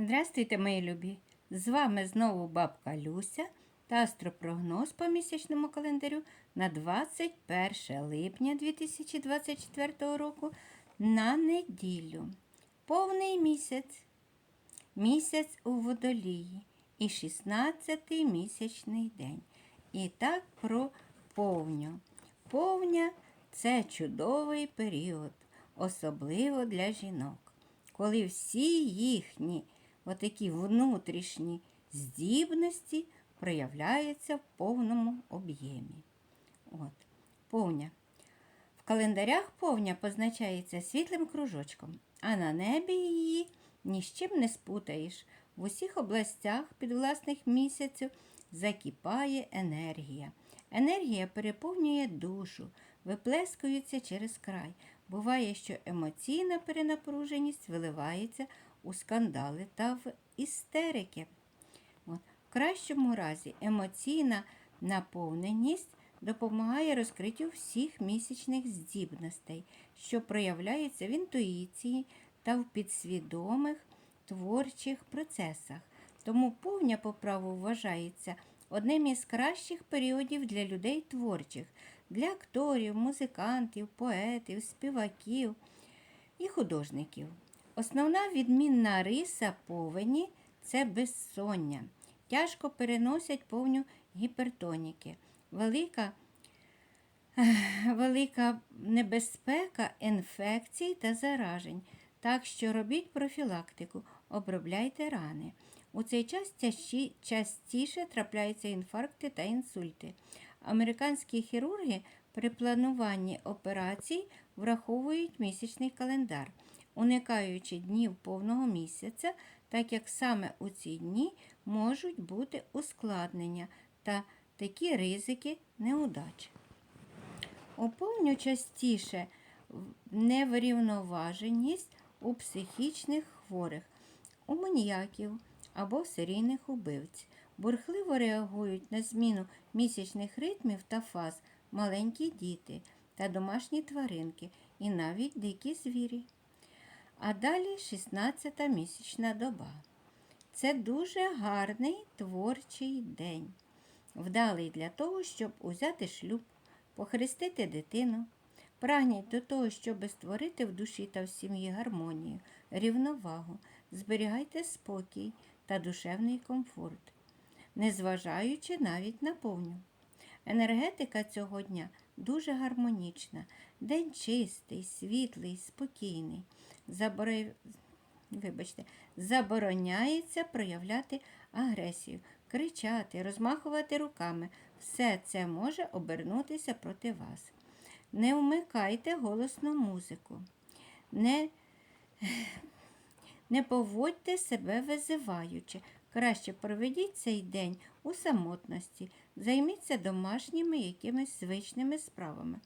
Здравствуйте, мої любі! З вами знову бабка Люся та астропрогноз по місячному календарю на 21 липня 2024 року на неділю. Повний місяць. Місяць у водолії і 16-й місячний день. І так про повню. Повня це чудовий період, особливо для жінок коли всі їхні отакі внутрішні здібності проявляються в повному об'ємі. От, повня. В календарях повня позначається світлим кружочком, а на небі її ні з чим не спутаєш. В усіх областях підвласних місяців закипає енергія. Енергія переповнює душу, виплескується через край. Буває, що емоційна перенапруженість виливається у скандали та в істерики. От. В кращому разі емоційна наповненість допомагає розкриттю всіх місячних здібностей, що проявляються в інтуїції та в підсвідомих творчих процесах. Тому повня по праву вважається одним із кращих періодів для людей творчих, для акторів, музикантів, поетів, співаків і художників. Основна відмінна риса повені це безсоння. Тяжко переносять повню гіпертоніки. Велика велика небезпека інфекцій та заражень. Так що робіть профілактику, обробляйте рани. У цей час частіше трапляються інфаркти та інсульти. Американські хірурги при плануванні операцій враховують місячний календар, уникаючи днів повного місяця, так як саме у ці дні можуть бути ускладнення та такі ризики неудач. Оповню частіше неврівноваженість у психічних хворих, у маніяків або серійних убивць. Бурхливо реагують на зміну місячних ритмів та фаз маленькі діти та домашні тваринки і навіть дикі звірі. А далі 16-та місячна доба. Це дуже гарний творчий день, вдалий для того, щоб узяти шлюб, похрестити дитину. Прагніть до того, щоб створити в душі та в сім'ї гармонію, рівновагу, зберігайте спокій та душевний комфорт, незважаючи навіть на повню. Енергетика цього дня дуже гармонічна, день чистий, світлий, спокійний. Заборо... Вибачте, забороняється проявляти агресію, кричати, розмахувати руками. Все це може обернутися проти вас. Не вмикайте голосну музику. Не, не поводьте себе визиваючи. Краще проведіть цей день у самотності, займіться домашніми якимись звичними справами.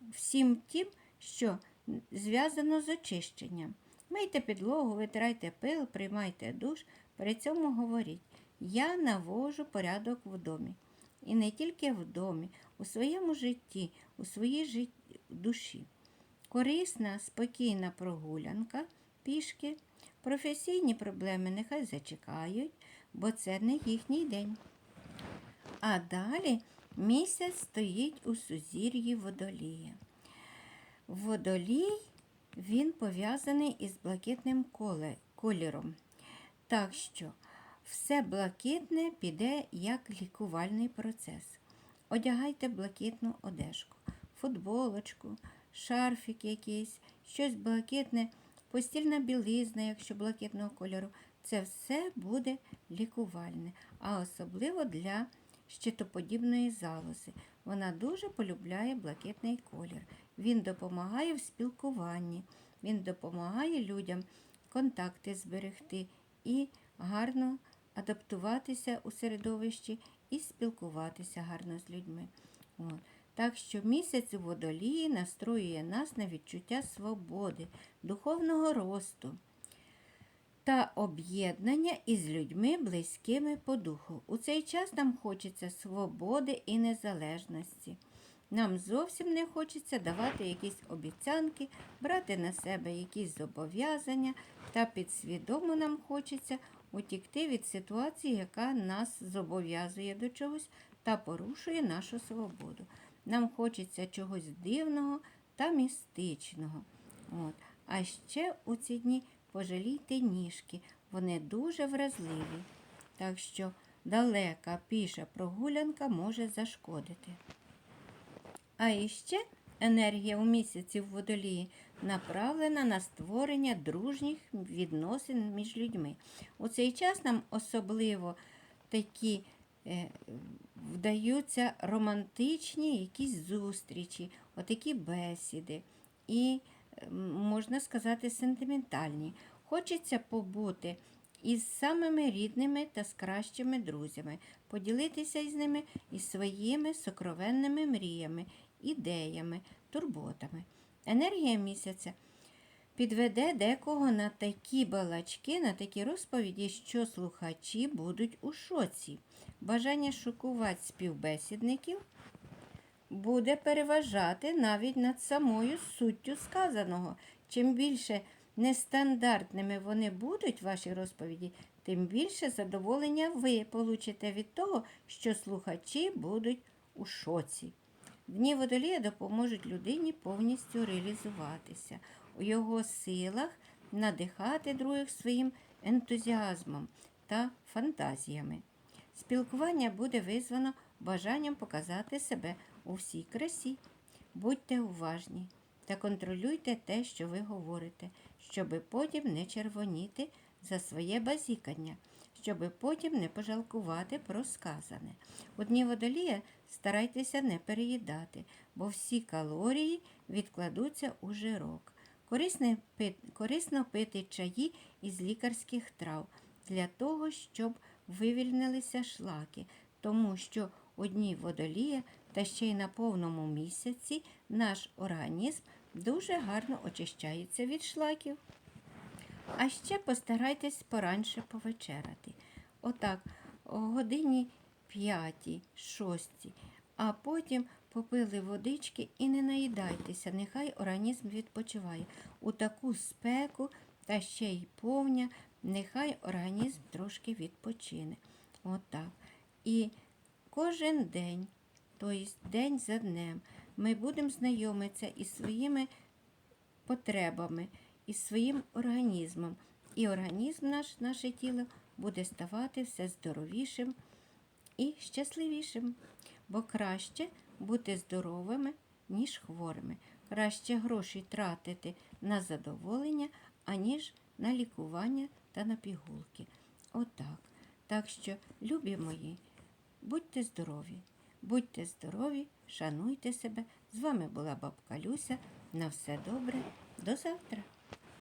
Всім тим, що зв'язано з очищенням. Мийте підлогу, витирайте пил, приймайте душ, при цьому говоріть Я навожу порядок в домі. І не тільки в домі, у своєму житті, у своїй жит... душі. Корисна, спокійна прогулянка пішки, професійні проблеми нехай зачекають, бо це не їхній день. А далі місяць стоїть у сузір'ї водолія. Водолій він пов'язаний із блакитним кольором. Так що все блакитне піде як лікувальний процес. Одягайте блакитну одежку, футболочку, шарфік якийсь, щось блакитне, постільна білизна, якщо блакитного кольору. Це все буде лікувальне, а особливо для щитоподібної залози. Вона дуже полюбляє блакитний колір. Він допомагає в спілкуванні, він допомагає людям контакти зберегти і гарно адаптуватися у середовищі і спілкуватися гарно з людьми. От. Так що місяць у водолії настроює нас на відчуття свободи, духовного росту та об'єднання із людьми, близькими по духу. У цей час нам хочеться свободи і незалежності. Нам зовсім не хочеться давати якісь обіцянки, брати на себе якісь зобов'язання, та підсвідомо нам хочеться утікти від ситуації, яка нас зобов'язує до чогось та порушує нашу свободу. Нам хочеться чогось дивного та містичного. От. А ще у ці дні пожалійте ніжки, вони дуже вразливі. Так що далека піша прогулянка може зашкодити. А іще енергія у місяці в водолії направлена на створення дружніх відносин між людьми. У цей час нам особливо такі е, вдаються романтичні якісь зустрічі, отакі бесіди і, можна сказати, сентиментальні. Хочеться побути із самими рідними та з кращими друзями, поділитися із ними із своїми сокровенними мріями, ідеями, турботами. Енергія місяця підведе декого на такі балачки, на такі розповіді, що слухачі будуть у шоці. Бажання шокувати співбесідників буде переважати навіть над самою суттю сказаного. Чим більше нестандартними вони будуть, ваші розповіді, тим більше задоволення ви получите від того, що слухачі будуть у шоці. Дні водолія допоможуть людині повністю реалізуватися. У його силах надихати других своїм ентузіазмом та фантазіями. Спілкування буде визвано бажанням показати себе у всій красі. Будьте уважні та контролюйте те, що ви говорите, щоби потім не червоніти за своє базікання, щоби потім не пожалкувати про сказане. У дні водолія старайтеся не переїдати, бо всі калорії відкладуться у жирок. Корисно пити чаї із лікарських трав для того, щоб вивільнилися шлаки, тому що у дні водолія та ще й на повному місяці наш організм дуже гарно очищається від шлаків. А ще постарайтесь поранше повечеряти. Отак, о годині п'ятій, шостій, а потім попили водички і не наїдайтеся, нехай організм відпочиває. У таку спеку та ще й повня, нехай організм трошки відпочине. Отак. І кожен день, тобто день за днем, ми будемо знайомитися із своїми потребами, із своїм організмом. І організм наш, наше тіло буде ставати все здоровішим і щасливішим. Бо краще бути здоровими, ніж хворими. Краще гроші тратити на задоволення, аніж на лікування та на пігулки. Отак. Так що, любі мої, будьте здорові, будьте здорові, шануйте себе. З вами була бабка Люся. На все добре. До завтра.